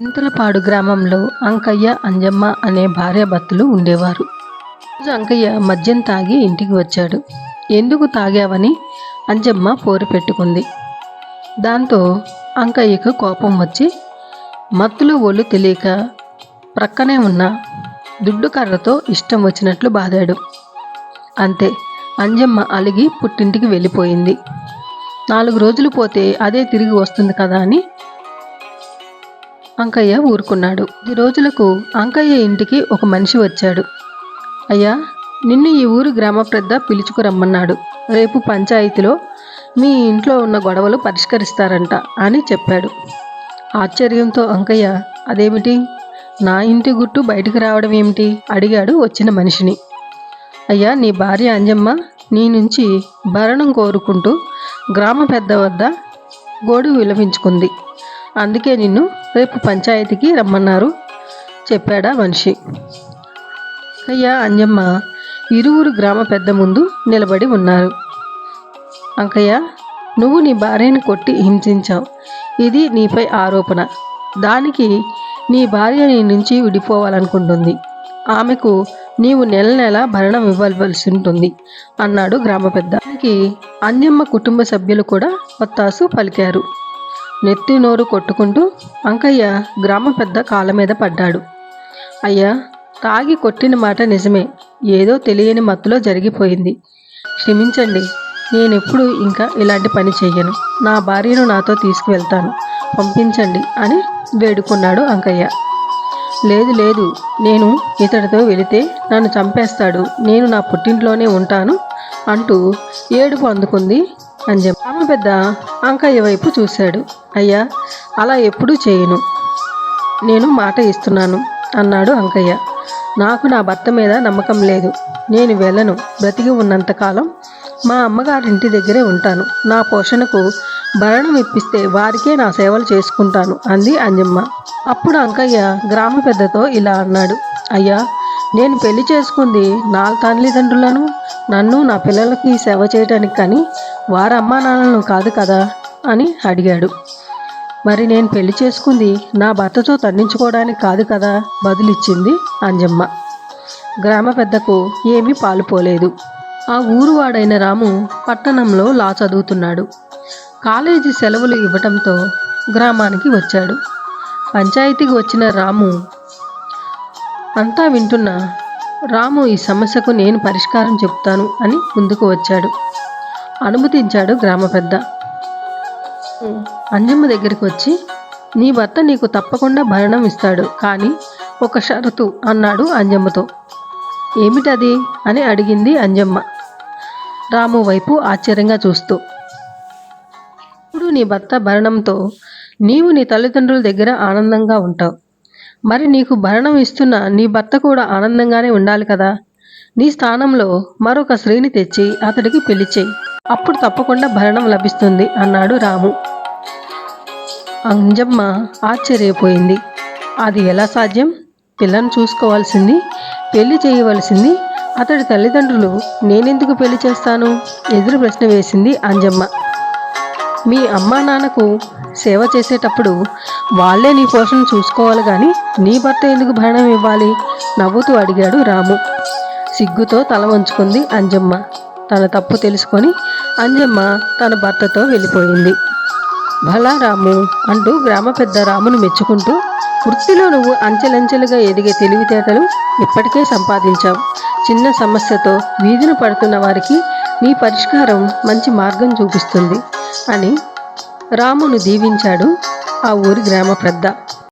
ఇంతలపాడు గ్రామంలో అంకయ్య అంజమ్మ అనే భార్యాభర్తలు ఉండేవారు. రోజు అంకయ్య మద్యం తాగి ఇంటికి వచ్చాడు. ఎందుకు తాగావని? అంజమ్మ పోరు పెట్టుకుంది. దాంతో అంకయ్యకు కోపం వచ్చి మత్తులు ఒళ్ళు తెలియక ప్రక్కనే ఉన్న దుడ్డు కర్రతో ఇష్టం వచ్చినట్లు బాదాడు. అంతే అంజమ్మ అలిగి పుట్టింటికి వెళ్ళిపోయింది. నాలుగు రోజులు పోతే అదే తిరిగి వస్తుంది కదా అని అంకయ్య ఊరుకున్నాడు. ఈ రోజులకు అంకయ్య ఇంటికి ఒక మనిషి వచ్చాడు. అయ్యా నిన్ను ఈ ఊరు గ్రామ పెద్ద పిలుచుకురమ్మన్నాడు. రేపు పంచాయతీలో మీ ఇంట్లో ఉన్న గొడవలు పరిష్కరిస్తారంట అని చెప్పాడు. ఆశ్చర్యంతో అంకయ్య అదేమిటి? నా ఇంటి గుట్టు బయటికి రావడం ఏమిటి? అడిగాడు వచ్చిన మనిషిని. అయ్యా నీ భార్య అంజమ్మ నీ నుంచి భరణం కోరుకుంటూ గ్రామ పెద్ద వద్ద గోడు విలపించుకుంది అందుకే నిన్ను రేపు పంచాయతీకి రమ్మన్నారు. చెప్పాడా మనిషి. అయ్యా అంజమ్మ ఇరువురు గ్రామ పెద్ద ముందు నిలబడి ఉన్నారు. అంకయ్య నువ్వు నీ భార్యని కొట్టి హింసించావు. ఇది నీపై ఆరోపణ. దానికి నీ భార్య నీ నుంచి విడిపోవాలనుకుంటుంది. ఆమెకు నీవు నెల నెల భరణం ఇవ్వవలసి ఉంటుంది అన్నాడు గ్రామ పెద్ద. దానికి అంజమ్మ కుటుంబ సభ్యులు కూడా ఒత్తాసు పలికారు. నెత్తి నోరు కొట్టుకుంటూ అంకయ్య గ్రామ పెద్ద కాళ్ళ మీద పడ్డాడు. అయ్యా తాగి కొట్టిన మాట నిజమే. ఏదో తెలియని మత్తులో జరిగిపోయింది. క్షమించండి నేనెప్పుడు ఇంకా ఇలాంటి పని చెయ్యను. నా భార్యను నాతో తీసుకువెళ్తాను. పంపించండి అని వేడుకున్నాడు అంకయ్య. లేదు లేదు నేను ఇతడితో వెళితే నన్ను చంపేస్తాడు. నేను నా పుట్టింట్లోనే ఉంటాను అంటూ ఏడుపు అందుకుంది అంజమ్మ. ఆమె పెద్ద అంకయ్య వైపు చూశాడు. అయ్యా అలా ఎప్పుడూ చేయను. నేను మాట ఇస్తున్నాను అన్నాడు అంకయ్య. నాకు నా భర్త మీద నమ్మకం లేదు. నేను వెళ్ళను బ్రతికి ఉన్నంతకాలం మా అమ్మగారింటి దగ్గరే ఉంటాను. నా పోషణకు భరణం ఇప్పిస్తే వారికే నా సేవలు చేసుకుంటాను అంది అంజమ్మ. అప్పుడు అంకయ్య గ్రామ పెద్దతో ఇలా అన్నాడు. అయ్యా నేను పెళ్ళి చేసుకుంది నాలుగు తల్లిదండ్రులను నన్ను నా పిల్లలకి సేవ చేయడానికి కానీ వారమ్మా నాన్నలను కాదు కదా? అని అడిగాడు. మరి నేను పెళ్ళి చేసుకుంది నా భర్తతో తండించుకోవడానికి కాదు కదా? బదులిచ్చింది అంజమ్మ. గ్రామ పెద్దకు ఏమీ పాలుపోలేదు ఆ ఊరు వాడైన రాము పట్టణంలో లా చదువుతున్నాడు. కాలేజీ సెలవులు ఇవ్వటంతో గ్రామానికి వచ్చాడు. పంచాయతీకి వచ్చిన రాము అంతా వింటున్న రాము ఈ సమస్యకు నేను పరిష్కారం చెప్తాను అని ముందుకు వచ్చాడు. అనుమతించాడు గ్రామ పెద్ద. అంజమ్మ దగ్గరికి వచ్చి నీ భర్త నీకు తప్పకుండా భరణం ఇస్తాడు కానీ ఒక షరతు అన్నాడు అంజమ్మతో. ఏమిటది? అని అడిగింది అంజమ్మ. రాము వైపు ఆశ్చర్యంగా చూస్తూ ఇప్పుడు నీ భర్త భరణంతో నీవు నీ తల్లిదండ్రుల దగ్గర ఆనందంగా ఉంటావు. మరి నీకు భరణం ఇస్తున్న నీ భర్త కూడా ఆనందంగానే ఉండాలి కదా. నీ స్థానంలో మరొక స్త్రీని తెచ్చి అతడికి పెళ్ళి చేయి. అప్పుడు తప్పకుండా భరణం లభిస్తుంది అన్నాడు రాము. అంజమ్మ ఆశ్చర్యపోయింది. అది ఎలా సాధ్యం? పిల్లను చూసుకోవాల్సింది పెళ్ళి చేయవలసింది. అతడి తల్లిదండ్రులు నేనెందుకు పెళ్ళి చేస్తాను? ఎదురు ప్రశ్న వేసింది అంజమ్మ. మీ అమ్మా నాన్నకు సేవ చేసేటప్పుడు వాళ్ళే నీ పోషణ చూసుకోవాలి కానీ నీ భర్త ఎందుకు భరణం ఇవ్వాలి? నవ్వుతూ అడిగాడు రాము. సిగ్గుతో తల వంచుకుంది అంజమ్మ. తన తప్పు తెలుసుకొని అంజమ్మ తన భర్తతో వెళ్ళిపోయింది. భలా రాము అంటూ గ్రామ పెద్ద రామును మెచ్చుకుంటూ వృత్తిలో నువ్వు అంచెలంచెలుగా ఎదిగే తెలివితేటలు ఇప్పటికే సంపాదించావు. చిన్న సమస్యతో వీధిన పడుతున్న వారికి నీ పరిష్కారం మంచి మార్గం చూపిస్తుంది అని రామును దీవించాడు ఆ ఊరి గ్రామ పెద్ద.